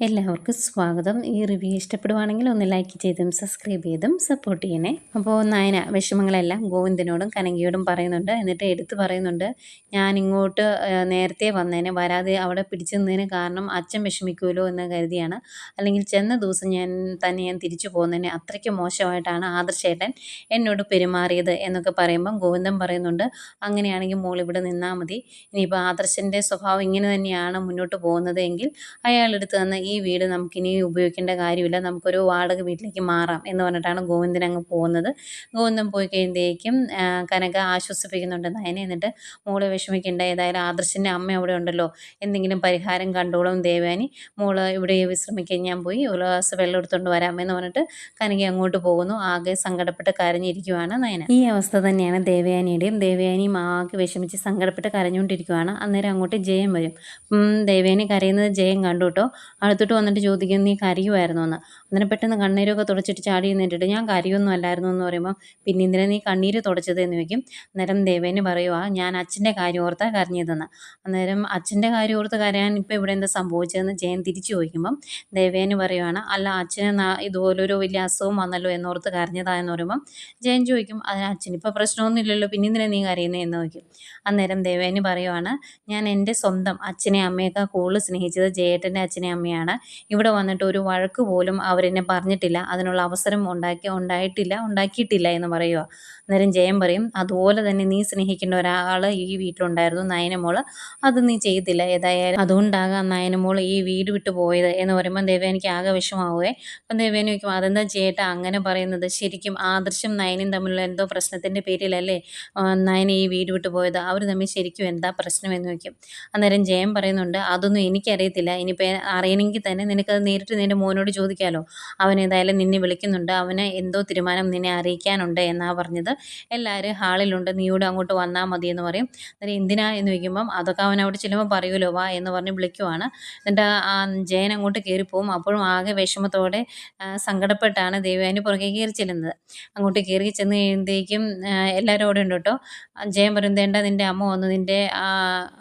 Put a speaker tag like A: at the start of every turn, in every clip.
A: എല്ലാവർക്കും സ്വാഗതം. ഈ റിവ്യൂ ഇഷ്ടപ്പെടുവാണെങ്കിൽ ഒന്ന് ലൈക്ക് ചെയ്തും സബ്സ്ക്രൈബ് ചെയ്തും സപ്പോർട്ട് ചെയ്യണേ. അപ്പോൾ നയന വിഷമങ്ങളെല്ലാം ഗോവിന്ദനോടും കനകിയോടും പറയുന്നുണ്ട്. എന്നിട്ട് എടുത്തു പറയുന്നുണ്ട് ഞാൻ ഇങ്ങോട്ട് നേരത്തെ വന്നതിന് വരാതെ അവിടെ പിടിച്ചു നിന്നതിന് കാരണം അച്ഛൻ വിഷമിക്കുമല്ലോ എന്ന് കരുതിയാണ്. അല്ലെങ്കിൽ ചെന്ന ദിവസം ഞാൻ തന്നെ ഞാൻ തിരിച്ചു പോകുന്നതിന് അത്രയ്ക്ക് മോശമായിട്ടാണ് ആദർശേട്ടൻ എന്നോട് പെരുമാറിയത് എന്നൊക്കെ പറയുമ്പം ഗോവിന്ദൻ പറയുന്നുണ്ട് അങ്ങനെയാണെങ്കിൽ മോൾ ഇവിടെ നിന്നാൽ മതി. ഇനിയിപ്പോൾ ആദർശന്റെ സ്വഭാവം ഇങ്ങനെ തന്നെയാണ് മുന്നോട്ട് പോകുന്നത് എങ്കിൽ അയാളെടുത്ത് തന്ന ഈ വീട് നമുക്കിനി ഉപയോഗിക്കേണ്ട കാര്യമില്ല. നമുക്കൊരു വാടക വീട്ടിലേക്ക് മാറാം എന്ന് പറഞ്ഞിട്ടാണ് ഗോവിന്ദൻ അങ്ങ് പോകുന്നത്. ഗോവിന്ദൻ പോയി കഴിയുമ്പോഴേക്കും കനക ആശ്വസിപ്പിക്കുന്നുണ്ട് നയനെ എന്നിട്ട് മോൾ വിഷമിക്കേണ്ട. ഏതായാലും ആദർശിന്റെ അമ്മ അവിടെ ഉണ്ടല്ലോ. എന്തെങ്കിലും പരിഹാരം കണ്ടോളും ദേവാനി. മോൾ ഇവിടെ വിശ്രമിക്കാൻ ഞാൻ പോയി ഒരു ഗ്ലാസ് വെള്ളം എടുത്തുകൊണ്ട് വരാം എന്ന് പറഞ്ഞിട്ട് കനക അങ്ങോട്ട് പോകുന്നു. ആകെ സങ്കടപ്പെട്ട് കരഞ്ഞിരിക്കുവാണ് നയന. ഈ അവസ്ഥ തന്നെയാണ് ദേവയാനിയുടെയും. ദേവയാനിയും ആകെ വിഷമിച്ച് സങ്കടപ്പെട്ട് കരഞ്ഞുകൊണ്ടിരിക്കുവാണ്. അന്നേരം അങ്ങോട്ട് ജയം വരും. ദേവയാനി കരയുന്നത് ജയം കണ്ടു കേട്ടോ. അടുത്തോട്ട് വന്നിട്ട് ചോദിക്കും നീ കരയുമായിരുന്നു എന്ന് അന്നേരം പെട്ടെന്ന് കണ്ണീരൊക്കെ തുടച്ചിട്ട് ചാടി നിന്നിട്ട് ഞാൻ കരയൊന്നും അല്ലായിരുന്നു എന്ന് പറയുമ്പോൾ പിന്നെ എന്തിനാ നീ കണ്ണീര് തുടച്ചത് എന്ന് ചോദിക്കും? അന്നേരം ദേവേന് പറയുക ഞാൻ അച്ഛന്റെ കാര്യം ഓർത്താ കരഞ്ഞതെന്ന്. അന്നേരം അച്ഛന്റെ കാര്യം ഓർത്ത് കരയാൻ ഇപ്പോൾ ഇവിടെ എന്താ സംഭവിച്ചതെന്ന് ജയൻ തിരിച്ചു ചോദിക്കുമ്പം ദേവേന് പറയുവാണ് അല്ല അച്ഛന് ഇതുപോലൊരു വലിയ അസുഖം വന്നല്ലോ എന്നോർത്ത് കരഞ്ഞതാ എന്ന് പറയുമ്പം ജയൻ ചോദിക്കും അതിന് അച്ഛനിപ്പോൾ പ്രശ്നമൊന്നുമില്ലല്ലോ പിന്നെ എന്തിനാ നീ കരയുന്നത് എന്ന് ചോദിക്കും. അന്നേരം ദേവേന് പറയുവാണ് ഞാൻ എന്റെ സ്വന്തം അച്ഛനെ അമ്മയൊക്കെ കൂടുതൽ സ്നേഹിച്ചത് ജയേട്ടന്റെ അച്ഛനെ അമ്മയാണ്. ഇവിടെ വന്നിട്ട് ഒരു വഴക്ക് പോലും അവരെന്നെ പറഞ്ഞിട്ടില്ല. അതിനുള്ള അവസരം ഉണ്ടാക്കി ഉണ്ടായിട്ടില്ല ഉണ്ടാക്കിയിട്ടില്ല എന്ന് പറയുക അന്നേരം ജയൻ പറയും അതുപോലെ തന്നെ നീ സ്നേഹിക്കേണ്ട ഒരാൾ ഈ വീട്ടിലുണ്ടായിരുന്നു നയനമോൾ അത് നീ ചെയ്തില്ല. ഏതായാലും അതുകൊണ്ടാകാം നയനമോൾ ഈ വീട് വിട്ടു പോയത്. എന്ന് പറയുമ്പോൾ ദേവേനിക്ക് ആകെ വിഷമാവുകയെ അപ്പം ദേവേനി വയ്ക്കും അതെന്താ ചേട്ടാ അങ്ങനെ പറയുന്നത്? ശരിക്കും ആദർശം നയനും തമ്മിലുള്ള എന്തോ പ്രശ്നത്തിന്റെ പേരിലല്ലേ നയന ഈ വീട് വിട്ടു പോയത്? അവർ തമ്മിൽ ശരിക്കും എന്താ പ്രശ്നം? എന്ന് വയ്ക്കും അന്നേരം ജയം പറയുന്നുണ്ട് അതൊന്നും എനിക്കറിയത്തില്ല. ഇനിയിപ്പോൾ അറിയണമെങ്കിൽ തന്നെ നിനക്കത് നേരിട്ട് നിന്റെ മോനോട് ചോദിക്കാമല്ലോ അവൻ ഏതായാലും നിന്നെ വിളിക്കുന്നുണ്ട്. അവന് എന്തോ തീരുമാനം നിന്നെ അറിയിക്കാനുണ്ട് എന്നാണ് പറഞ്ഞത്. എല്ലാവരും ഹാളിലുണ്ട് നീ ഇവിടെ അങ്ങോട്ട് വന്നാൽ മതി എന്ന് പറയും. അന്നേരം എന്തിനാ എന്ന് ചോദിക്കുമ്പം അതൊക്കെ അവൻ അവിടെ ചെല്ലുമ്പോൾ പറയുമല്ലോ വാ എന്ന് പറഞ്ഞ് വിളിക്കുവാണ്. എന്നിട്ട് ആ ജയൻ അങ്ങോട്ട് കയറിപ്പോവും. അപ്പോഴും ആകെ വിഷമത്തോടെ സങ്കടപ്പെട്ടാണ് ദേവയാനി പുറകെ കയറി ചെല്ലുന്നത്. അങ്ങോട്ട് കയറി ചെന്ന് കഴിയുമ്പോഴേക്കും എല്ലാവരും അവിടെ ഉണ്ട് കേട്ടോ. ജയൻ പറയും വേണ്ട നിന്റെ അമ്മ വന്നു? നിന്റെ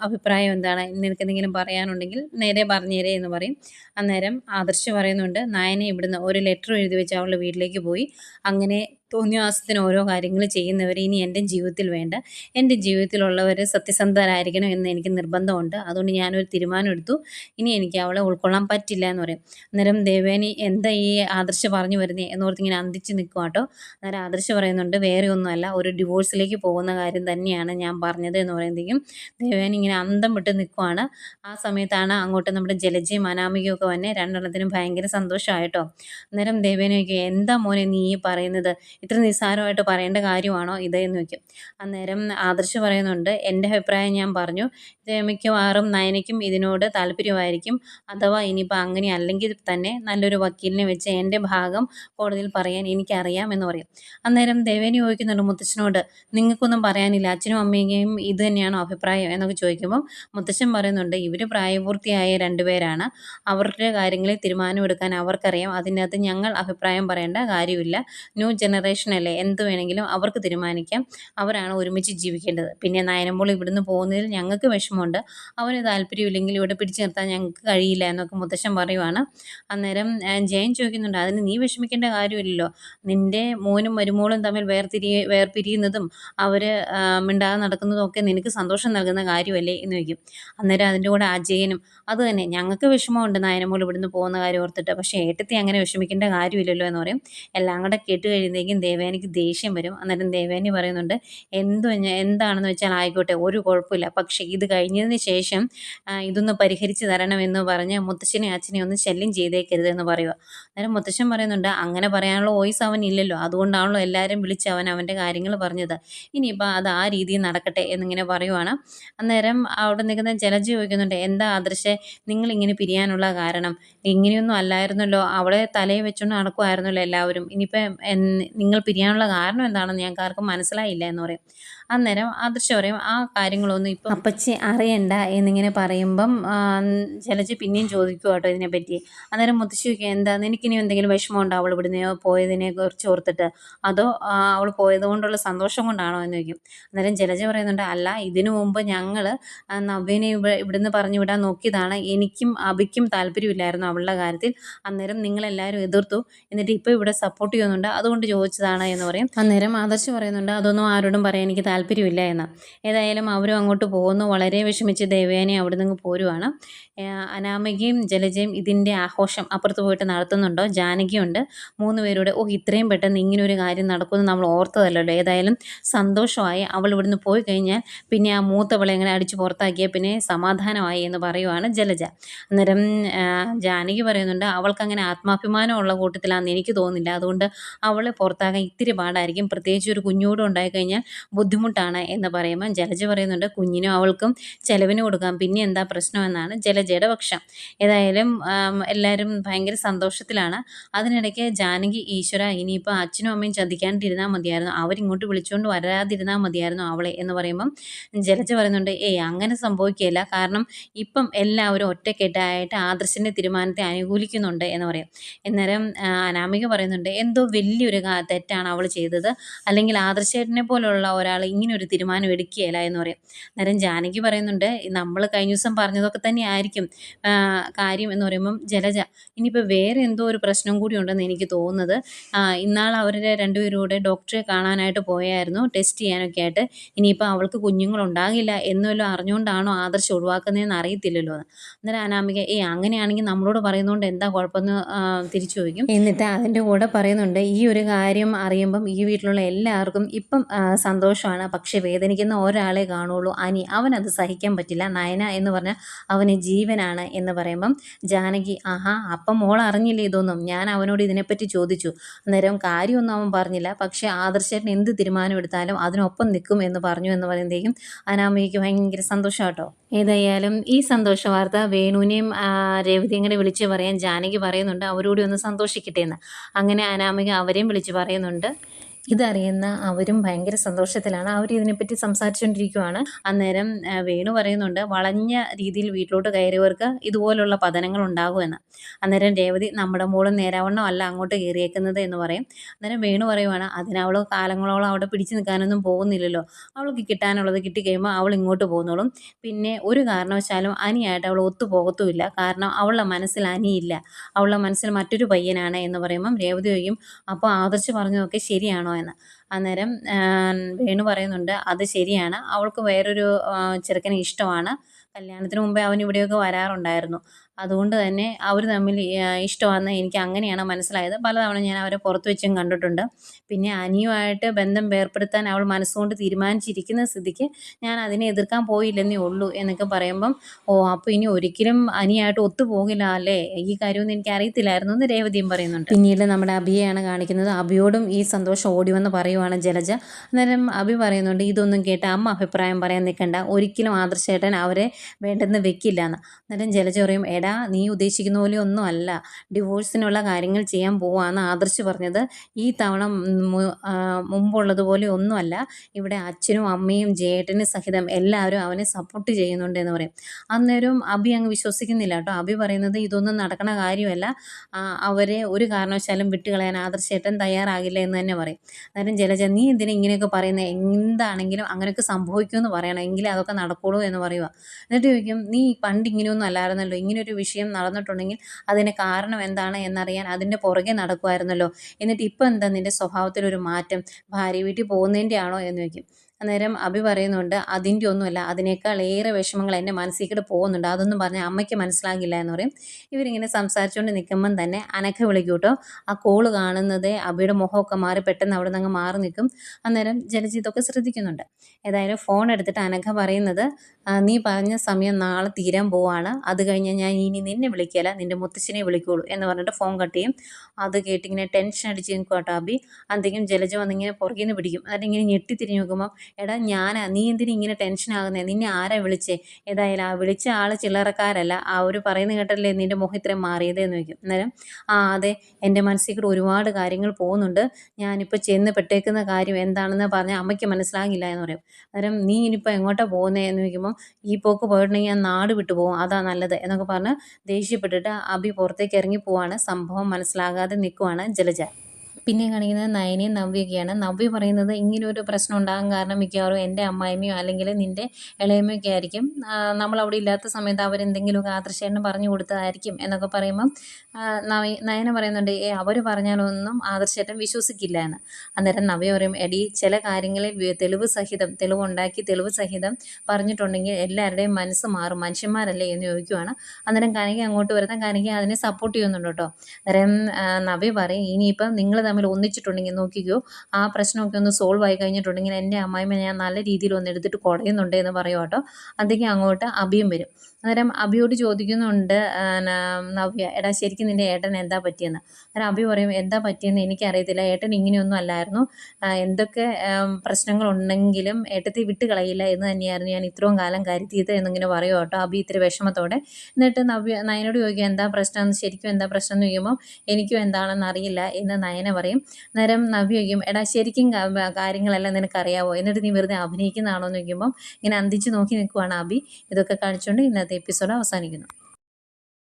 A: അഭിപ്രായം എന്താണ്? നിനക്ക് എന്തെങ്കിലും പറയാനുണ്ടെങ്കിൽ നേരെ പറഞ്ഞേരേ എന്ന് പറയും. അന്നേരം ആദർശ് പറയുന്നുണ്ട് നയനെ ഇവിടുന്ന് ഒരു ലെറ്റർ എഴുതി വെച്ച് അവളുടെ വീട്ടിലേക്ക് പോയി. അങ്ങനെ തോന്നിവാസത്തിന് ഓരോ കാര്യങ്ങൾ ചെയ്യുന്നവർ ഇനി എന്റെ ജീവിതത്തിൽ വേണ്ട. എന്റെ ജീവിതത്തിലുള്ളവർ സത്യസന്ധരായിരിക്കണം എന്ന് എനിക്ക് നിർബന്ധമുണ്ട്. അതുകൊണ്ട് ഞാനൊരു തീരുമാനം എടുത്തു. ഇനി എനിക്ക് അവളെ ഉൾക്കൊള്ളാൻ പറ്റില്ല എന്ന് പറയും. അന്നേരം ദേവേനി എന്താ ഈ ആദർശ പറഞ്ഞു വരുന്നത് എന്നോർത്ത് ഇങ്ങനെ അന്തിച്ച് നിൽക്കും കേട്ടോ അന്നേരം ആദർശ പറയുന്നുണ്ട് വേറെ ഒന്നുമല്ല ഒരു ഡിവോഴ്സിലേക്ക് പോകുന്ന കാര്യം തന്നെയാണ് ഞാൻ പറഞ്ഞത് എന്ന് പറയുമ്പോഴേക്കും ദേവേനി ഇങ്ങനെ അന്തം വിട്ട് നിൽക്കുവാണ്. ആ സമയത്താണ് അങ്ങോട്ട് നമ്മുടെ ജലജയും അനാമികയും ഒക്കെ വന്നെ. രണ്ടെണ്ണത്തിനും ഭയങ്കര സന്തോഷമായിട്ടോ അന്നേരം ദേവേനി എന്താ മോനെ നീ പറയുന്നത്? ഇത്ര നിസ്സാരമായിട്ട് പറയേണ്ട കാര്യമാണോ ഇത് എന്ന് വയ്ക്കും അന്നേരം ആദർശ് പറയുന്നുണ്ട് എന്റെ അഭിപ്രായം ഞാൻ പറഞ്ഞു. ഇത് മിക്കവാറും നയനയ്ക്കും ഇതിനോട് താല്പര്യമായിരിക്കും. അഥവാ ഇനിയിപ്പോൾ അങ്ങനെ അല്ലെങ്കിൽ തന്നെ നല്ലൊരു വക്കീലിനെ വെച്ച് എന്റെ ഭാഗം കോടതിയിൽ പറയാൻ എനിക്കറിയാം എന്ന് പറയും. അന്നേരം ദേവേനി ചോദിക്കുന്നുണ്ട് മുത്തച്ഛനോട് നിങ്ങൾക്കൊന്നും പറയാനില്ല. അച്ഛനും അമ്മയും ഇത് തന്നെയാണോ അഭിപ്രായം? എന്നൊക്കെ ചോദിക്കുമ്പം മുത്തച്ഛൻ പറയുന്നുണ്ട് ഇവർ പ്രായപൂർത്തിയായ രണ്ടുപേരാണ്. അവരുടെ കാര്യങ്ങളിൽ തീരുമാനമെടുക്കാൻ അവർക്കറിയാം. അതിനകത്ത് ഞങ്ങൾ അഭിപ്രായം പറയേണ്ട കാര്യമില്ല. ന്യൂ ജനറേഷൻ അല്ലേ എന്ത് വേണമെങ്കിലും അവർക്ക് തീരുമാനിക്കാം. അവരാണ് ഒരുമിച്ച് ജീവിക്കേണ്ടത്. പിന്നെ നയനമ്പോൾ ഇവിടുന്ന് പോകുന്നതിൽ ഞങ്ങൾക്ക് വിഷമമുണ്ട്. അവന് താല്പര്യമില്ലെങ്കിൽ ഇവിടെ പിടിച്ചു നിർത്താൻ ഞങ്ങൾക്ക് കഴിയില്ല എന്നൊക്കെ മുത്തശ്ശൻ പറയുവാണ്. അന്നേരം ജയൻ ചോദിക്കുന്നുണ്ട് അതിന് നീ വിഷമിക്കേണ്ട കാര്യമില്ലല്ലോ. നിന്റെ മോനും മരുമോളും തമ്മിൽ വേർതിരി വേർപിരിയുന്നതും അവർ മിണ്ടാതെ നടക്കുന്നതും ഒക്കെ നിനക്ക് സന്തോഷം നൽകുന്ന കാര്യമല്ലേ? എന്ന് ചോദിക്കും. അന്നേരം അതിന്റെ കൂടെ അജയനും അത് തന്നെ ഞങ്ങൾക്ക് വിഷമമുണ്ട് നായനമോൾ ഇവിടുന്ന് പോകുന്ന കാര്യം ഓർത്തിട്ട്. പക്ഷേ ഏട്ടത്തി അങ്ങനെ വിഷമിക്കേണ്ട കാര്യമില്ലല്ലോ എന്ന് പറയും. എല്ലാം കൂടെ കേട്ട് കഴിയുമ്പോഴേക്കും ദേവേനിക്ക് ദേഷ്യം വരും. അന്നേരം ദേവേനി പറയുന്നുണ്ട് എന്തു എന്താണെന്ന് വെച്ചാൽ ആയിക്കോട്ടെ ഒരു കുഴപ്പമില്ല. പക്ഷേ ഇത് കഴിഞ്ഞതിന് ശേഷം ഇതൊന്ന് പരിഹരിച്ച് തരണമെന്ന് പറഞ്ഞ് മുത്തശ്ശനെ അച്ഛനെ ഒന്ന് ശല്യം ചെയ്തേക്കരുത് എന്ന് പറയുക. അന്നേരം മുത്തശ്ശൻ പറയുന്നുണ്ട് അങ്ങനെ പറയാനുള്ള വോയിസ് അവൻ ഇല്ലല്ലോ. അതുകൊണ്ടാണല്ലോ എല്ലാവരും വിളിച്ച് അവൻ അവന്റെ കാര്യങ്ങൾ പറഞ്ഞത്. ഇനിയിപ്പോൾ അത് ആ രീതിയിൽ നടക്കട്ടെ എന്നിങ്ങനെ പറയുവാണ്. അന്നേരം അവിടെ നിൽക്കുന്ന ജലജ ചോദിക്കുന്നുണ്ട് എന്താ ആദർശെ നിങ്ങളിങ്ങനെ പിരിയാനുള്ള കാരണം? ഇങ്ങനെയൊന്നും അല്ലായിരുന്നല്ലോ. അവളെ തലയിൽ വെച്ചുകൊണ്ട് നടക്കുമായിരുന്നല്ലോ എല്ലാവരും. ഇനിയിപ്പം നിങ്ങൾ പിരിയാനുള്ള കാരണം എന്താണെന്ന് ഞങ്ങൾക്ക് ആർക്കും മനസ്സിലായില്ല എന്ന് പറയും. അന്നേരം ആദർശ പറയും ആ കാര്യങ്ങളൊന്നും ഇപ്പം അപ്പച്ചി അറിയണ്ട എന്നിങ്ങനെ പറയുമ്പം ചിലച്ച് പിന്നെയും ചോദിക്കുക കേട്ടോ ഇതിനെപ്പറ്റി. അന്നേരം മുത്തശ്ശി എന്താ നിനക്കിനി എന്തെങ്കിലും വിഷമം ഉണ്ടോ അവൾ ഇവിടുന്ന് പോയതിനെ കുറിച്ച് ഓർത്തിട്ട്? അതോ അവൾ പോയത് കൊണ്ടുള്ള സന്തോഷം കൊണ്ടാണോ? എന്ന് ചോദിക്കും. അന്നേരം ജലജ പറയുന്നുണ്ട് അല്ല ഇതിനു മുമ്പ് ഞങ്ങൾ നവ്യനെ ഇവിടെ ഇവിടുന്ന് പറഞ്ഞു വിടാൻ നോക്കിയതാണ്. എനിക്കും അബിക്കും താല്പര്യമില്ലായിരുന്നു അവളുടെ കാര്യത്തിൽ. അന്നേരം നിങ്ങളെല്ലാവരും എതിർത്തു. എന്നിട്ട് ഇപ്പോൾ ഇവിടെ സപ്പോർട്ട് ചെയ്യുന്നുണ്ട്. അതുകൊണ്ട് ചോദിച്ചതാണ് എന്ന് പറയും. അന്നേരം ആദർശ് പറയുന്നുണ്ട് അതൊന്നും ആരോടും പറയാൻ എനിക്ക് താല്പര്യമില്ല എന്ന്. ഏതായാലും അവരും അങ്ങോട്ട് പോകുന്നു. വളരെ വിഷമിച്ച് ദേവയാനി അവിടെ നിന്ന് പോരുവാണ്. അനാമികയും ജലജയും ഇതിന്റെ ആഘോഷം അപ്പുറത്ത് പോയിട്ട് നടത്തുന്നുണ്ടോ? ജാനകിയുണ്ട്. മൂന്ന് പേരുടെ ഓ ഇത്രയും പെട്ടെന്ന് ഇങ്ങനെ ഒരു കാര്യം നടക്കുമെന്ന് നമ്മൾ ഓർത്തതല്ലല്ലോ. ഏതായാലും സന്തോഷമായി അവൾ ഇവിടുന്ന് പോയി കഴിഞ്ഞാൽ പിന്നെ ആ മൂത്തവളെ എങ്ങനെ അടിച്ചു പുറത്താക്കിയാൽ പിന്നെ സമാധാനമായി എന്ന് പറയുവാണ് ജലജ. അന്നേരം ജാനകി പറയുന്നുണ്ട് അവൾക്കങ്ങനെ ആത്മാഭിമാനമുള്ള കൂട്ടത്തിലാണെന്ന് എനിക്ക് തോന്നുന്നില്ല. അതുകൊണ്ട് അവളെ പുറത്താകാൻ ഇത്തിരി പാടായിരിക്കും. പ്രത്യേകിച്ച് ഒരു കുഞ്ഞോടും ഉണ്ടായിക്കഴിഞ്ഞാൽ ബുദ്ധിമുട്ടാണ് എന്ന് പറയുമ്പോൾ ജലജ പറയുന്നുണ്ട് കുഞ്ഞിനും അവൾക്കും ചെലവിന് കൊടുക്കാം. പിന്നെ എന്താ പ്രശ്നമെന്നാണ്. ജലജയുടെ പക്ഷം ഏതായാലും എല്ലാവരും ഭയങ്കര സന്തോഷത്തിലാണ്. അതിനിടയ്ക്ക് ജാനകി ഈശ്വര ഇനിയിപ്പോൾ അച്ഛനും അമ്മയും ചതിക്കാണ്ടിരുന്നാൽ മതിയായിരുന്നു. അവരിങ്ങോട്ട് വിളിച്ചുകൊണ്ട് വരാതിരുന്നാൽ മതിയായിരുന്നു അവളെ എന്ന് പറയുമ്പം ജലജ പറയുന്നുണ്ട് ഏയ് അങ്ങനെ സംഭവിക്കുകയില്ല കാരണം ഇപ്പം എല്ലാവരും ഒറ്റക്കെട്ടായിട്ട് ആദർശിന്റെ തീരുമാനത്തെ അനുകൂലിക്കുന്നുണ്ട് എന്ന് പറയും. അന്നേരം അനാമിക പറയുന്നുണ്ട് എന്തോ വലിയൊരു തെറ്റാണ് അവൾ ചെയ്തത്. അല്ലെങ്കിൽ ആദർശേട്ടനെ പോലുള്ള ഒരാൾ ഇങ്ങനെ ഒരു തീരുമാനം എടുക്കുകയില്ല എന്ന് പറയും. അന്നേരം ജാനകി പറയുന്നുണ്ട് നമ്മൾ കഴിഞ്ഞ ദിവസം പറഞ്ഞതൊക്കെ തന്നെ ആയിരിക്കും. ആ, കാര്യം എന്ന് പറയുമ്പം ജലജ ഇനിയിപ്പോൾ വേറെ എന്തോ ഒരു പ്രശ്നം കൂടി ഉണ്ടെന്ന് എനിക്ക് തോന്നുന്നത്. ഇന്നാൾ അവരുടെ രണ്ടുപേരും കൂടെ ഡോക്ടറെ കാണാനായിട്ട് പോയായിരുന്നു ടെസ്റ്റ് ചെയ്യാനൊക്കെ ആയിട്ട്. ഇനിയിപ്പോൾ അവൾക്ക് കുഞ്ഞുങ്ങളുണ്ടാകില്ല എന്നുവല്ലോ അറിഞ്ഞുകൊണ്ടാണോ ആദർശം ഒഴിവാക്കുന്നതെന്ന് അറിയത്തില്ലല്ലോ അന്നേരം അനാമിക ഏ അങ്ങനെയാണെങ്കിൽ നമ്മളോട് പറയുന്നതുകൊണ്ട് എന്താ കുഴപ്പമെന്ന് തിരിച്ചു ചോദിക്കും. എന്നിട്ട് അതിന്റെ കൂടെ പറയുന്നുണ്ട് ഈ ഒരു കാര്യം അറിയുമ്പം ഈ വീട്ടിലുള്ള എല്ലാവർക്കും ഇപ്പം സന്തോഷമാണ്. പക്ഷേ വേദനിക്കുന്ന ഒരാളെ കാണുള്ളൂ. അനി അവനത് സഹിക്കാൻ പറ്റില്ല. നയന എന്ന് പറഞ്ഞാൽ അവന് ജീവനാണ് എന്ന് പറയുമ്പം ജാനകി ആഹാ അപ്പം മോൾ അറിഞ്ഞില്ലേ ഇതൊന്നും? ഞാൻ അവനോട് ഇതിനെപ്പറ്റി ചോദിച്ചു. അന്നേരം കാര്യമൊന്നും അവൻ പറഞ്ഞില്ല. പക്ഷേ ആദർശേട്ടൻ എന്ത് തീരുമാനം എടുത്താലും അതിനൊപ്പം നിൽക്കും എന്ന് പറഞ്ഞു എന്ന് പറയുമ്പോഴത്തേക്കും അതിനാമ്മയ്ക്ക് ഭയങ്കര സന്തോഷം കേട്ടോ. ഏതായാലും ഈ സന്തോഷ വാർത്ത വേണുവിനെയും രേവതി കൂടെ വിളിച്ച് പറയാൻ ജാനകി പറയുന്നുണ്ട്. അവരോട് ഒന്ന് സന്തോഷിക്കട്ടെ എന്ന്. അങ്ങനെ അനാമിക അവരെയും വിളിച്ച് പറയുന്നുണ്ട്. ഇതറിയുന്ന അവരും ഭയങ്കര സന്തോഷത്തിലാണ്. അവർ ഇതിനെപ്പറ്റി സംസാരിച്ചുകൊണ്ടിരിക്കുവാണ് അന്നേരം വേണു പറയുന്നുണ്ട് വളഞ്ഞ രീതിയിൽ വീട്ടിലോട്ട് കയറിയവർക്ക് ഇതുപോലുള്ള പതനങ്ങൾ ഉണ്ടാകുമെന്ന്. അന്നേരം രേവതി നമ്മുടെ മോളും നേരാവണ്ണം അല്ല അങ്ങോട്ട് കയറിയേക്കുന്നത് എന്ന് പറയും. അന്നേരം വേണു പറയുവാണ് അതിനവൾ കാലങ്ങളോളം അവിടെ പിടിച്ചു നിൽക്കാനൊന്നും പോകുന്നില്ലല്ലോ. അവൾക്ക് കിട്ടാനുള്ളത് കിട്ടിക്കഴിയുമ്പോൾ അവൾ ഇങ്ങോട്ട് പോകുന്നോളും. പിന്നെ ഒരു കാരണവശാലും അനിയായിട്ട് അവൾ ഒത്തു പോകത്തുമില്ല. കാരണം അവളുടെ മനസ്സിൽ അനിയില്ല. അവളുടെ മനസ്സിൽ മറ്റൊരു പയ്യനാണ് എന്ന് പറയുമ്പം രേവതി ചോദിക്കും അപ്പോൾ ആദർശ് പറഞ്ഞതൊക്കെ ശരിയാണോ? എന്ന്. അന്നേരം വേണു പറയുന്നുണ്ട് അത് ശരിയാണ്. അവൾക്ക് വേറൊരു ചെറുക്കനെ ഇഷ്ടമാണ്. കല്യാണത്തിന് മുമ്പേ അവൻ ഇവിടെയൊക്കെ വരാറുണ്ടായിരുന്നു. അതുകൊണ്ട് തന്നെ അവർ തമ്മിൽ ഇഷ്ടമാണെന്ന് എനിക്ക് അങ്ങനെയാണ് മനസ്സിലായത്. പലതവണ ഞാൻ അവരെ പുറത്ത് വെച്ചും കണ്ടിട്ടുണ്ട്. പിന്നെ അനിയുമായിട്ട് ബന്ധം വേർപ്പെടുത്താൻ അവൾ മനസ്സുകൊണ്ട് തീരുമാനിച്ചിരിക്കുന്ന സ്ഥിതിക്ക് ഞാൻ അതിനെ എതിർക്കാൻ പോയില്ലെന്നേ ഉള്ളൂ എന്നൊക്കെ പറയുമ്പം ഓ അപ്പോൾ ഇനി ഒരിക്കലും അനിയായിട്ട് ഒത്തുപോകില്ല അല്ലേ? ഈ കാര്യമൊന്നും എനിക്ക് അറിയത്തില്ലായിരുന്നു എന്ന് രേവതിയും പറയുന്നുണ്ട്. പിന്നീട് നമ്മുടെ അഭിയെയാണ് കാണിക്കുന്നത്. അഭിയോടും ഈ സന്തോഷം ഓടിവെന്ന് പറയുവാണ് ജലജ. അന്നേരം അഭി പറയുന്നുണ്ട് ഇതൊന്നും കേട്ട് അമ്മ അഭിപ്രായം പറയാൻ നിൽക്കണ്ട. ഒരിക്കലും ആദർശേട്ടൻ അവരെ വേണ്ടെന്ന് വെക്കില്ല എന്ന്. അന്നേരം ജലജ പറയും എടാ നീ ഉദ്ദേശിക്കുന്ന പോലെ ഒന്നും അല്ല. ഡിവോഴ്സിനുള്ള കാര്യങ്ങൾ ചെയ്യാൻ പോവാന്ന് ആദർശ് പറഞ്ഞത്. ഈ തവണ മുമ്പുള്ളതുപോലെ ഒന്നുമല്ല ഇവിടെ അച്ഛനും അമ്മയും ജേട്ടനും സഹിതം എല്ലാവരും അവനെ സപ്പോർട്ട് ചെയ്യുന്നുണ്ട് എന്ന് പറയും. അന്നേരം അഭി അങ്ങ് വിശ്വസിക്കുന്നില്ല കേട്ടോ. അഭി പറയുന്നത് ഇതൊന്നും നടക്കണ കാര്യമല്ല. അവരെ ഒരു കാരണവശാലും വിട്ടുകളയാൻ ആദർശേട്ടൻ തയ്യാറാകില്ല എന്ന് തന്നെ പറയും. അന്നേരം ജലജ നീ എന്തിനാ ഇങ്ങനെയൊക്കെ പറയുന്നത് എന്താണെങ്കിലും അങ്ങനെയൊക്കെ സംഭവിക്കുമെന്ന് പറയണം. എങ്കിലേ അതൊക്കെ നടക്കുള്ളൂ എന്ന് പറയുക എന്നിട്ട് ചോദിക്കും നീ പണ്ട് ഇങ്ങനെയൊന്നും അല്ലായിരുന്നല്ലോ. ഇങ്ങനൊരു വിഷയം നടന്നിട്ടുണ്ടെങ്കിൽ അതിന് കാരണം എന്താണ് എന്നറിയാൻ അതിന്റെ പുറകെ നടക്കുമായിരുന്നല്ലോ എന്നിട്ട് ഇപ്പം എന്താ നിന്റെ സ്വഭാവത്തിലൊരു മാറ്റം? ഭാര്യ വീട്ടിൽ പോകുന്നതിന്റെ ആണോ എന്ന് ചോദിക്കും. അന്നേരം അഭി പറയുന്നുണ്ട് അതിന്റെ ഒന്നുമല്ല അതിനേക്കാൾ ഏറെ വിഷമങ്ങൾ എന്റെ മനസ്സിലേക്ക് പോകുന്നുണ്ട്. അതൊന്നും പറഞ്ഞാൽ അമ്മയ്ക്ക് മനസ്സിലാകില്ല എന്ന് പറയും. ഇവരിങ്ങനെ സംസാരിച്ചുകൊണ്ട് നിൽക്കുമ്പം തന്നെ അനഘ വിളിക്കൂട്ടോ ആ കോൾ കാണുന്നത് അബിയുടെ മുഖമൊക്കെ മാറി പെട്ടെന്ന് അവിടെ നിന്ന് മാറി നിൽക്കും. അന്നേരം ജലജീതൊക്കെ ശ്രദ്ധിക്കുന്നുണ്ട്. ഏതായാലും ഫോൺ എടുത്തിട്ട് അനഘ പറയുന്നത് നീ പറഞ്ഞ സമയം നാളെ തീരാൻ പോവാണ്. അത് കഴിഞ്ഞാൽ ഞാൻ ഇനി നിന്നെ വിളിക്കില്ല നിന്റെ മുത്തശ്ശിനെ വിളിക്കുള്ളൂ എന്ന് പറഞ്ഞിട്ട് ഫോൺ കട്ട് ചെയ്യും. അത് കേട്ടിങ്ങനെ ടെൻഷൻ അടിച്ച് നിൽക്കും കേട്ടോ അബി എന്തെങ്കിലും ജലജ വന്നിങ്ങനെ പുറകിൽ നിന്ന് പിടിക്കും. എന്നിട്ട് ഇങ്ങനെ ഞെട്ടി തിരിഞ്ഞ് നോക്കുമ്പോൾ എടാ ഞാനാ നീ എന്തിനാ ഇങ്ങനെ ടെൻഷൻ ആകുന്നത് നിന്നെ ആരാ വിളിച്ചേ? ഏതായാലും ആ വിളിച്ച ആൾ ചില്ലറക്കാരല്ല. ആ ഒരു പറയുന്ന കേട്ടല്ലേ നിന്റെ മുഖം ഇത്രയും മാറിയതെന്ന് വയ്ക്കും അന്നേരം ആ അതെ എന്റെ മനസ്സിൽ കൂടെ ഒരുപാട് കാര്യങ്ങൾ പോകുന്നുണ്ട്. ഞാനിപ്പോൾ ചെന്ന് പെട്ടേക്കുന്ന കാര്യം എന്താണെന്ന് പറഞ്ഞാൽ അമ്മയ്ക്ക് മനസ്സിലാകില്ല എന്ന് പറയും. അന്നേരം നീ ഇനിയിപ്പോൾ എങ്ങോട്ടാണ് പോകുന്നത് എന്ന് ചോദിക്കുമ്പോൾ ഈ പോക്ക് പോയിട്ടുണ്ടെങ്കിൽ ഞാൻ നാട് വിട്ടു പോകും. അതാ നല്ലത്. എന്നൊക്കെ പറഞ്ഞ് ദേഷ്യപ്പെട്ടിട്ട് അബി പുറത്തേക്ക് ഇറങ്ങി പോവാണ്. സംഭവം മനസ്സിലാകാതെ നിൽക്കുവാണ് ജലജ. പിന്നെ കാണിക്കുന്നത് നയനയും നവ്യൊക്കെയാണ് നവ്യ പറയുന്നത് ഇങ്ങനെ ഒരു പ്രശ്നം ഉണ്ടാകാൻ കാരണം മിക്കവാറും എന്റെ അമ്മായിമ്മയോ അല്ലെങ്കിൽ നിന്റെ ഇളയമ്മയൊക്കെ ആയിരിക്കും. നമ്മളവിടെ ഇല്ലാത്ത സമയത്ത് അവരെന്തെങ്കിലുമൊക്കെ ആദർശേട്ടന് പറഞ്ഞു കൊടുത്തതായിരിക്കും എന്നൊക്കെ പറയുമ്പം നയന പറയുന്നുണ്ട് ഏ അവർ പറഞ്ഞാലൊന്നും ആദർശേട്ടൻ വിശ്വസിക്കില്ല എന്ന്. അന്നേരം നവ്യ പറയും എടി ചില കാര്യങ്ങളെ തെളിവ് സഹിതം തെളിവുണ്ടാക്കി തെളിവ് സഹിതം പറഞ്ഞിട്ടുണ്ടെങ്കിൽ എല്ലാവരുടെയും മനസ്സ് മാറും. മനുഷ്യന്മാരല്ലേ? എന്ന് ചോദിക്കുവാണ്. അന്നേരം കാണിക്കാൻ അങ്ങോട്ട് വരുന്ന കാണിക്കാൻ അതിനെ സപ്പോർട്ട് ചെയ്യുന്നുണ്ട് കേട്ടോ. അന്നേരം നവ്യ പറയും ഇനിയിപ്പം നിങ്ങൾ തമ്മിൽ ഒന്നിച്ചിട്ടുണ്ടെങ്കിൽ നോക്കിക്കോ ആ പ്രശ്നമൊക്കെ ഒന്ന് സോൾവ് ആയി കഴിഞ്ഞിട്ടുണ്ടെങ്കിൽ എന്റെ അമ്മായിമ്മ ഞാൻ നല്ല രീതിയിൽ ഒന്ന് എടുത്തിട്ട് കുടയുന്നുണ്ട് എന്ന് പറയും കേട്ടോ. അതൊക്കെ അങ്ങോട്ട് അഭിയും വരും. അന്നേരം അഭിയോട് ചോദിക്കുന്നുണ്ട് നവ്യ എടാ ശരിക്കും നിന്റെ ഏട്ടൻ എന്താ പറ്റിയെന്ന്? അന്നേരം അഭി പറയും എന്താ പറ്റിയെന്ന് എനിക്കറിയത്തില്ല. ഏട്ടൻ ഇങ്ങനെയൊന്നും അല്ലായിരുന്നു. എന്തൊക്കെ പ്രശ്നങ്ങളുണ്ടെങ്കിലും ഏട്ടത്തെ വിട്ട് കളയില്ല എന്ന് തന്നെയായിരുന്നു ഞാൻ ഇത്രയും കാലം കരുതിയത് എന്നിങ്ങനെ പറയും കേട്ടോ. അഭി ഇത്തിരി വിഷമത്തോടെ. എന്നിട്ട് നവ്യ നയനോട് ചോദിക്കുക എന്താ പ്രശ്നം? ശരിക്കും എന്താ പ്രശ്നം എന്ന് ചോദിക്കുമ്പോൾ എനിക്കും എന്താണെന്ന് അറിയില്ല എന്ന് നയന പറയും. നേരം നവ്യ ചോദിക്കും എടാ ശരിക്കും കാര്യങ്ങളെല്ലാം നിനക്കറിയാവോ? എന്നിട്ട് നീ വെറുതെ അഭിനയിക്കുന്നതാണോ എന്ന് ചോദിക്കുമ്പം ഇങ്ങനെ അന്തിച്ച് നോക്കി നിൽക്കുവാണ് അബി ഇതൊക്കെ കാണിച്ചുകൊണ്ട് ഇന്നത്തെ എപ്പിസോഡ് അവസാനിക്കുന്നു.